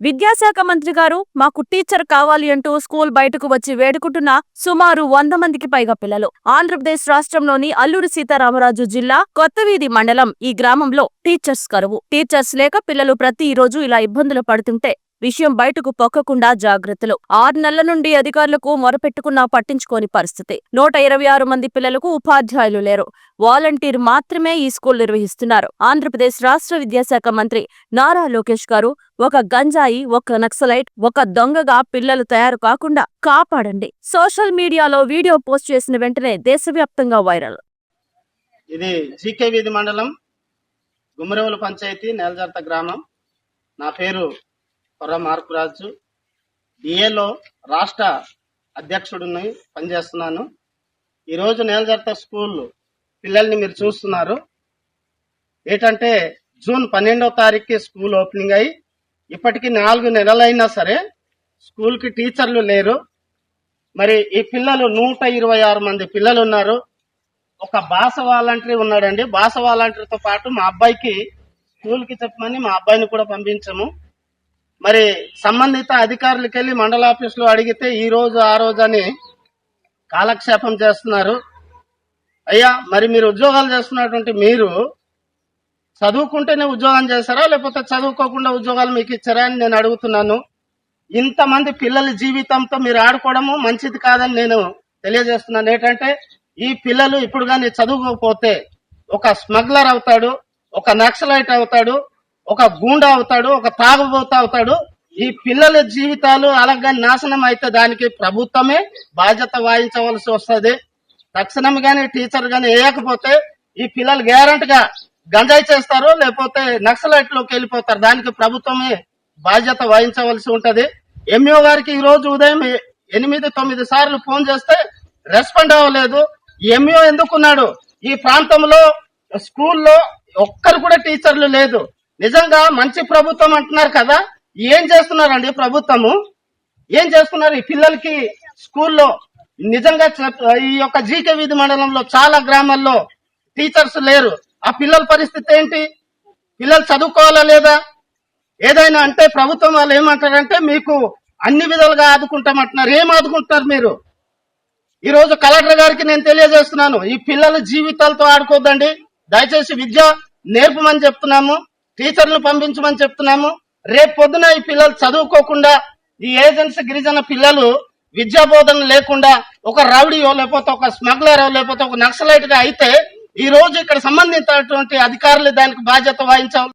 విద్యాశాఖ మంత్రి గారు మాకు టీచర్ కావాలి అంటూ స్కూల్ బయటకు వచ్చి వేడుకుంటున్న సుమారు వంద మందికి పైగా పిల్లలు. ఆంధ్రప్రదేశ్ రాష్ట్రంలోని అల్లూరి సీతారామరాజు జిల్లా కొత్తవీధి మండలం ఈ గ్రామంలో టీచర్స్ కరువు. టీచర్స్ లేక పిల్లలు ప్రతి రోజు ఇలా ఇబ్బందులు పడుతుంటే విషయం బయటకు పొక్కకుండా జాగ్రత్తలు. ఆరు నెలల నుండి అధికారులకు మొరపెట్టుకున్నా పట్టించుకోని పరిస్థితి. నూట ఇరవై ఆరు మంది పిల్లలకు ఉపాధ్యాయులు లేరు. వాలంటీర్ మాత్రమే ఈ స్కూల్ నిర్వహిస్తున్నారు. ఆంధ్రప్రదేశ్ రాష్ట్ర విద్యాశాఖ మంత్రి నారా లోకేష్ గారు ఒక గంజాయి ఒక నక్సలైట్ ఒక దొంగగా పిల్లలు తయారు కాకుండా కాపాడండి. సోషల్ మీడియాలో వీడియో పోస్ట్ చేసిన వెంటనే దేశవ్యాప్తంగా వైరల్. ఇది జీకే వీధి మండలం గుమ్మరేవుల పంచాయతీ నేలజర్త గ్రామం. నా పేరు కొర్ర మార్పురాజు డిఏలో రాష్ట్ర అధ్యక్షుడిని పనిచేస్తున్నాను. ఈరోజు నేలజర్త స్కూల్ పిల్లల్ని మీరు చూస్తున్నారు. ఏంటంటే జూన్ పన్నెండవ తారీఖుకి స్కూల్ ఓపెనింగ్ అయ్యి ఇప్పటికీ నాలుగు నెలలైనా సరే స్కూల్కి టీచర్లు లేరు. మరి ఈ పిల్లలు నూట ఇరవై ఆరు మంది పిల్లలు ఉన్నారు. ఒక బాస వాలంటరీ ఉన్నాడండి. బాస వాలంటరీతో పాటు మా అబ్బాయికి స్కూల్కి చెప్పమని మా అబ్బాయిని కూడా పంపించాము. మరి సంబంధిత అధికారులకు వెళ్ళి మండల ఆఫీసులో అడిగితే ఈ రోజు ఆ రోజు అని కాలక్షేపం చేస్తున్నారు. అయ్యా మరి మీరు ఉద్యోగాలు చేస్తున్నటువంటి మీరు చదువుకుంటేనే ఉద్యోగం చేస్తారా లేకపోతే చదువుకోకుండా ఉద్యోగాలు మీకు ఇచ్చారా అని నేను అడుగుతున్నాను. ఇంతమంది పిల్లల జీవితంతో మీరు ఆడుకోవడము మంచిది కాదని నేను తెలియజేస్తున్నాను. ఏంటంటే ఈ పిల్లలు ఇప్పుడు కానీ చదువుకోకపోతే ఒక స్మగ్లర్ అవుతాడు ఒక నక్సలైట్ అవుతాడు ఒక గూండా అవుతాడు ఒక తాగుబోత అవుతాడు. ఈ పిల్లల జీవితాలు అలాగే నాశనం అయితే దానికి ప్రభుత్వమే బాధ్యత వాయించవలసి వస్తుంది. తక్షణం గాని టీచర్ గాని వేయకపోతే ఈ పిల్లలు గ్యారంటీగా గంజాయి చేస్తారు లేకపోతే నక్సలైట్లోకి వెళ్ళిపోతారు. దానికి ప్రభుత్వమే బాధ్యత వహించవలసి ఉంటది. ఎంఈఓ గారికి ఈ రోజు ఉదయం ఎనిమిది తొమ్మిది సార్లు ఫోన్ చేస్తే రెస్పాండ్ అవ్వలేదు. ఎంఈఓ ఎందుకున్నాడు? ఈ ప్రాంతంలో స్కూల్లో ఒక్కరు కూడా టీచర్లు లేదు. నిజంగా మంచి ప్రభుత్వం అంటున్నారు కదా? ఏం చేస్తున్నారండి ప్రభుత్వము? ఏం చేస్తున్నారు ఈ పిల్లలకి స్కూల్లో? నిజంగా ఈ యొక్క జీకే వీధి మండలంలో చాలా గ్రామాల్లో టీచర్స్ లేరు. ఆ పిల్లల పరిస్థితి ఏంటి? పిల్లలు చదువుకోవాలా లేదా? ఏదైనా అంటే ప్రభుత్వం వాళ్ళు ఏమంటారంటే మీకు అన్ని విధాలుగా ఆదుకుంటామంటున్నారు. ఏం ఆదుకుంటున్నారు మీరు? ఈ రోజు కలెక్టర్ గారికి నేను తెలియజేస్తున్నాను. ఈ పిల్లల జీవితాలతో ఆడుకోద్దండి. దయచేసి విద్య నేర్పమని చెప్తున్నాము. టీచర్లు పంపించమని చెప్తున్నాము. రేపు పొద్దున ఈ పిల్లలు చదువుకోకుండా ఈ ఏజెన్సీ గిరిజన పిల్లలు విద్యా బోధన లేకుండా ఒక రౌడీయో లేకపోతే ఒక స్మగ్లరో లేకపోతే ఒక నక్సలైట్గా అయితే ఈ రోజు ఇక్కడ సంబంధించినటువంటి అధికారులు దానికి బాధ్యత వహించాలి.